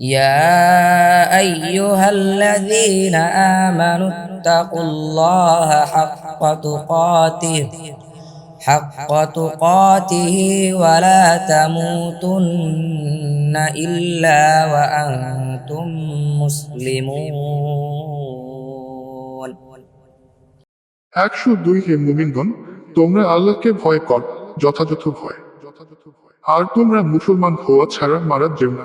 يا أيها الذين آمنوا اتقوا الله حق تقاته حق تقاته ولا تموتن إلا وأنتم مسلمون একশো দুই হে মুমিনগণ তোমরা আল্লাহকে ভয় কর যথাযথ ভয় আর তোমরা মুসলমান হওয়া ছাড়া মারা যেও না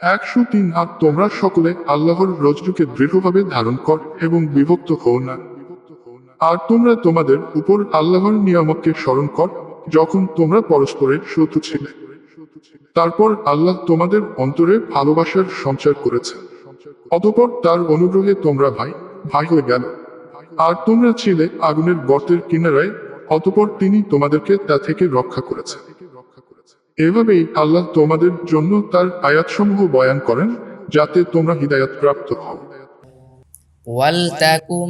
একশো তিন আর তোমরা সকলে আল্লাহর রজ্জুকে দৃঢ়ভাবে ধারণ কর এবং বিভক্ত হও না। আর তোমরা তোমাদের উপর আল্লাহর নিয়ামককে স্মরণ কর, যখন তোমরা পরস্পরের শত্রু ছিলে। তারপর আল্লাহ তোমাদের অন্তরে ভালোবাসার সঞ্চার করেছে। অতপর তার অনুগ্রহে তোমরা ভাই ভাই হয়ে গেল। আর তোমরা ছিলে আগুনের গর্তের কিনারায়, অতপর তিনি তোমাদেরকে তা থেকে রক্ষা করেছে। এভাবেই আল্লাহ তোমাদের জন্য তার আয়াতসমূহ বয়ান করেন যাতে তোমরা হৃদায়ত প্রাপ্ত হও ولتكن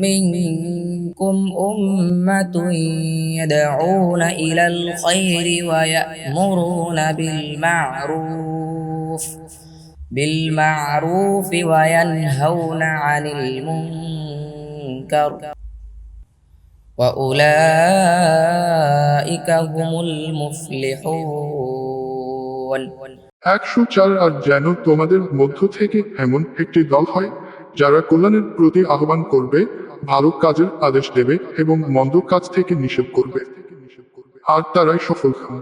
منكم أمة يدعون إلى الخير ويأمرون بالمعروف بالمعروف وينهون عن المنكر وأولئك هم المفلحون একশো চার আর যেন তোমাদের মধ্য থেকে এমন একটি দল হয় যারা কল্যাণের প্রতি আহ্বান করবে ভালো কাজের আদেশ দেবে এবং মন্দ কাজ থেকে নিষেধ করবে আর তারাই সফল হবে